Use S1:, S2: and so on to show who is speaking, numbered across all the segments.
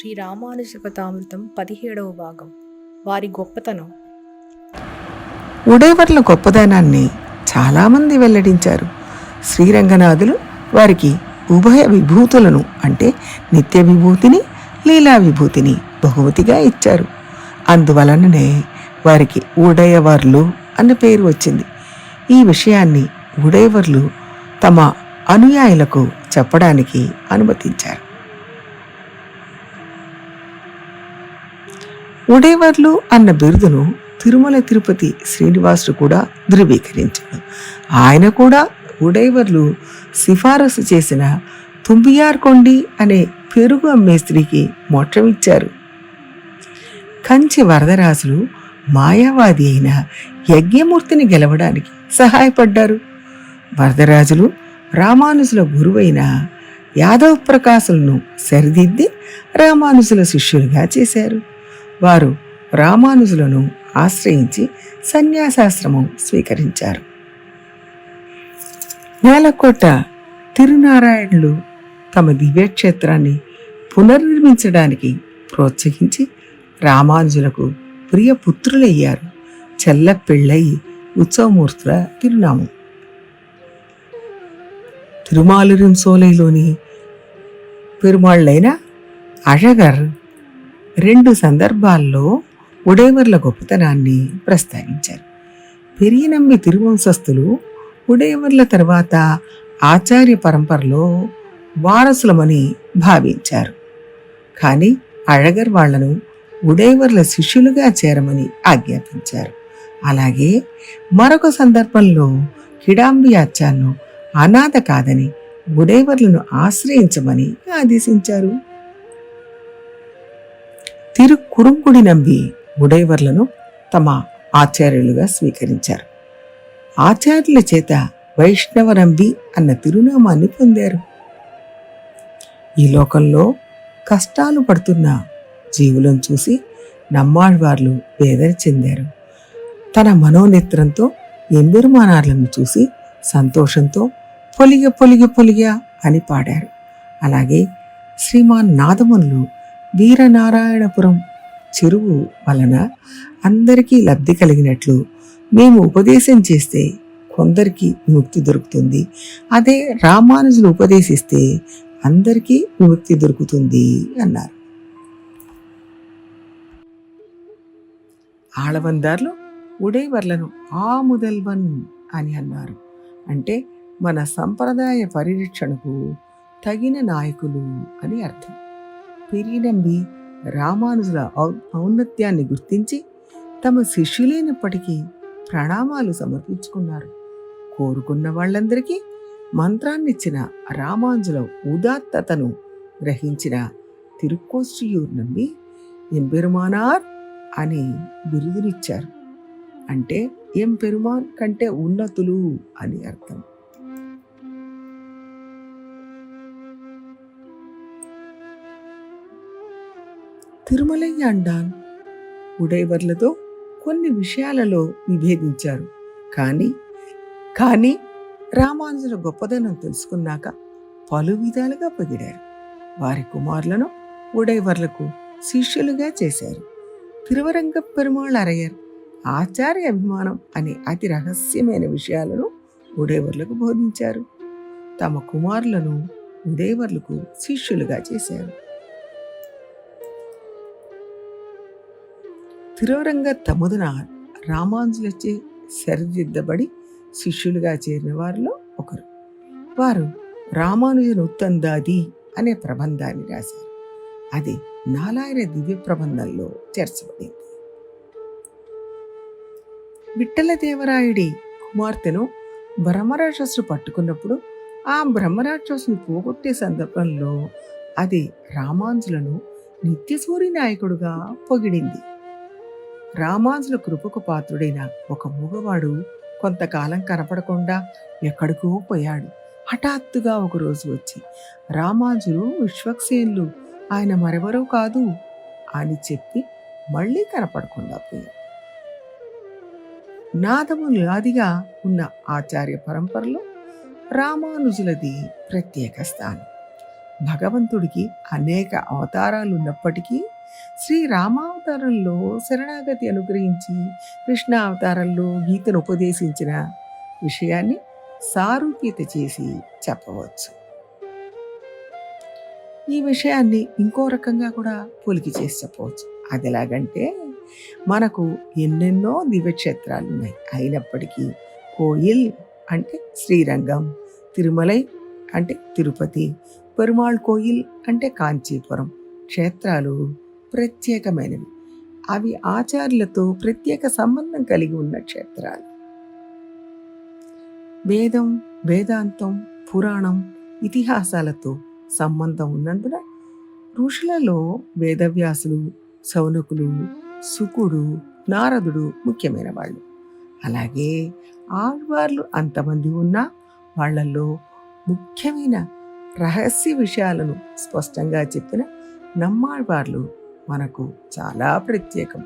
S1: శ్రీ రామానుజ కథామృతం పదిహేడవ భాగం. వారి గొప్పతనం.
S2: ఉడేవర్ల గొప్పదనాన్ని చాలామంది వెల్లడించారు. శ్రీరంగనాథులు వారికి ఉభయ విభూతులను అంటే నిత్య విభూతిని లీలా విభూతిని బహుమతిగా ఇచ్చారు. అందువలననే వారికి ఉడయవర్లు అన్న పేరు వచ్చింది. ఈ విషయాన్ని ఉడయవర్లు తమ అనుయాయులకు చెప్పడానికి అనుమతించారు. ఉడేవర్లు అన్న బిరుదును తిరుమల తిరుపతి శ్రీనివాసుడు కూడా ధృవీకరించాడు. ఆయన కూడా ఉడేవర్లు సిఫారసు చేసిన తుంబియార్ కొండి అనే పెరుగు అమ్మే స్త్రీకి మోక్షం కంచి వరదరాజులు మాయావాది అయిన యజ్ఞమూర్తిని గెలవడానికి సహాయపడ్డారు. వరదరాజులు రామానుజుల గురువైన యాదవ్ ప్రకాశులను సరిదిద్ది రామానుజుల శిష్యులుగా చేశారు. వారు రామానుజులను ఆశ్రయించి సన్యాసాశ్రమం స్వీకరించారు. నేలకోట తిరునారాయణులు తమ దివ్యక్షేత్రాన్ని పునర్నిర్మించడానికి ప్రోత్సహించి రామానుజులకు ప్రియ పుత్రులయ్యారు చెల్ల పెళ్ళయి ఉత్సవమూర్తుల తిరునామం. తిరుమాలురిన్ సోలైలోని పెరుమాళ్ళైన అழగర్ రెండు సందర్భాల్లో ఉడేవర్ల గొప్పతనాన్ని ప్రస్తావించారు. పెరియనమ్మి తిరువంశస్థులు ఉడేవర్ల తర్వాత ఆచార్య పరంపరలో వారసులమని భావించారు. కానీ అழగర్ వాళ్ళను ఉడేవర్ల శిష్యులుగా చేరమని ఆజ్ఞాపించారు. అలాగే మరొక సందర్భంలో కిడాంబి అచ్చాను అనాథ కాదని ఉడేవర్లను ఆశ్రయించమని ఆదేశించారు. తిరు కురుంకుడి నంబి ఉడైవర్లను తమ ఆచార్యులుగా స్వీకరించారు. ఆచార్యుల చేత వైష్ణవ నంబి అన్న తిరునామాన్ని పొందారు. ఈ లోకంలో కష్టాలు పడుతున్న జీవులను చూసి నమ్మాళ్వార్లు వేదన చెందారు. తన మనోనేత్రంతో ఎంబెరుమానార్లను చూసి సంతోషంతో పొలిగ పొలిగ పొలిగ అని పాడారు. అలాగే శ్రీమాన్ నాదమునులు వీరనారాయణపురం చెరువు వలన అందరికీ లబ్ధి కలిగినట్లు మేము ఉపదేశం చేస్తే కొందరికి విముక్తి దొరుకుతుంది. అదే రామానుజులు ఉపదేశిస్తే అందరికీ విముక్తి దొరుకుతుంది అన్నారు. ఆళవందార్లు ఉడేవర్లను ఆముదల్వన్ అని అన్నారు. అంటే మన సంప్రదాయ పరిరక్షణకు తగిన నాయకులు అని అర్థం. పెరిగినంబి రామానుజుల ఔ- ఔన్నత్యాన్ని గుర్తించి తమ శిష్యులైనప్పటికీ ప్రణామాలు సమర్పించుకున్నారు. కోరుకున్న వాళ్ళందరికీ మంత్రాన్నిచ్చిన రామానుజుల ఉదాత్తతను గ్రహించిన తిరుక్కోశ్రీయూర్ నమ్మి ఎంపెరుమానార్ అని బిరుదునిచ్చారు. అంటే ఎం పెరుమాన్ కంటే ఉన్నతులు అని అర్థం. తిరుమలయ్య అండాన్ ఉడైవర్లతో కొన్ని విషయాలలో విభేదించారు. కానీ కానీ రామానుజుల గొప్పదనం తెలుసుకున్నాక పలు విధాలుగా పొగిడారు. వారి కుమారులను ఉడైవర్లకు శిష్యులుగా చేశారు. తిరువరంగ పెరుమాళ్ అరయ్యర్ ఆచార్య అభిమానం అనే అతి రహస్యమైన విషయాలను ఉడేవర్లకు బోధించారు. తమ కుమారులను ఉడేవర్లకు శిష్యులుగా చేశారు. తిరువరంగ తముదన రామానుజులచే సరిదిద్దబడి శిష్యులుగా చేరిన వారిలో ఒకరు. వారు రామానుజన్ ఉత్తందాది అనే ప్రబంధాన్ని రాశారు. అది నాలాయన దివ్య ప్రబంధంలో చేర్చబడింది. విఠలదేవరాయుడి కుమార్తెను బ్రహ్మరాక్షసుడు పట్టుకున్నప్పుడు ఆ బ్రహ్మరాక్షసుని పోగొట్టే సందర్భంలో అది రామానుజులను నిత్యసూరి నాయకుడుగా పొగిడింది. రామాంజుల కృపకు పాత్రుడైన ఒక మూగవాడు కొంతకాలం కనపడకుండా ఎక్కడికో పోయాడు. హఠాత్తుగా ఒక రోజు వచ్చి రామాంజులు విశ్వక్సేన్లు ఆయన మరెవరో కాదు అని చెప్పి మళ్ళీ కనపడకుండా పోయాడు. నాదములాదిగా ఉన్న ఆచార్య పరంపరలో రామానుజులది ప్రత్యేక స్థానం. భగవంతుడికి అనేక అవతారాలు ఉన్నప్పటికీ శ్రీ రామావతారంలో శరణాగతి అనుగ్రహించి కృష్ణ అవతారంలో గీతను ఉపదేశించిన విషయాన్ని సారూప్యత చేసి చెప్పవచ్చు. ఈ విషయాన్ని ఇంకో రకంగా కూడా పోలికి చేసి చెప్పవచ్చు. అది ఎలాగంటే మనకు ఎన్నెన్నో దివ్యక్షేత్రాలు ఉన్నాయి. అయినప్పటికీ కోయిల్ అంటే శ్రీరంగం తిరుమలై అంటే తిరుపతి పెరుమాళ్ కోయిల్ అంటే కాంచీపురం. క్షేత్రాలు ప్రత్యేకమైనవి. అవి ఆచార్యులతో ప్రత్యేక సంబంధం కలిగి ఉన్న క్షేత్రాలు. వేదం వేదాంతం పురాణం ఇతిహాసాలతో సంబంధం ఉన్నందున ఋషులలో వేదవ్యాసులు శౌనకులు సుకుడు నారదుడు ముఖ్యమైన వాళ్ళు అలాగే ఆళ్వార్లు అంతమంది ఉన్నా వాళ్ళల్లో ముఖ్యమైన రహస్య విషయాలను స్పష్టంగా చెప్పిన నమ్మాళ్వార్లు మనకు చాలా ప్రత్యేకం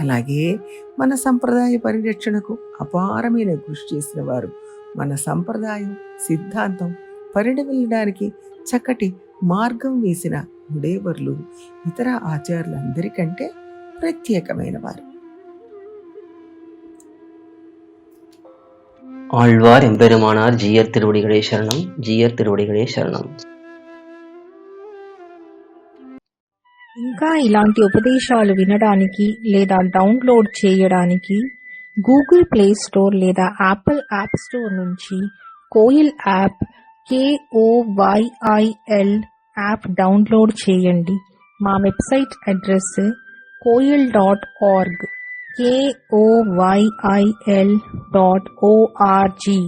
S2: అలాగే మన సంప్రదాయ పరిరక్షణకు అపారమైన కృషి చేసిన వారు మన సంప్రదాయం సిద్ధాంతం పరిణమిల్లడానికి చక్కటి మార్గం వేసిన ఉడేవర్లు ఇతర ఆచార్యులందరికంటే ప్రత్యేకమైన వారు
S3: ஆழ்வார் எம்பெருமானார் ஜீயர் திருவடிகளே சரணம் ஜீயர் திருவடிகளே சரணம்
S4: ఇంకా ఇలాంటి ఉపదేశాలు వినడానికి లేదా డౌన్లోడ్ చేయడానికి గూగుల్ ప్లే స్టోర్ లేదా యాపిల్ యాప్ స్టోర్ నుంచి Koyil app K O Y I L app download చేయండి. మా website address Koyil dot org K O Y I L dot O R G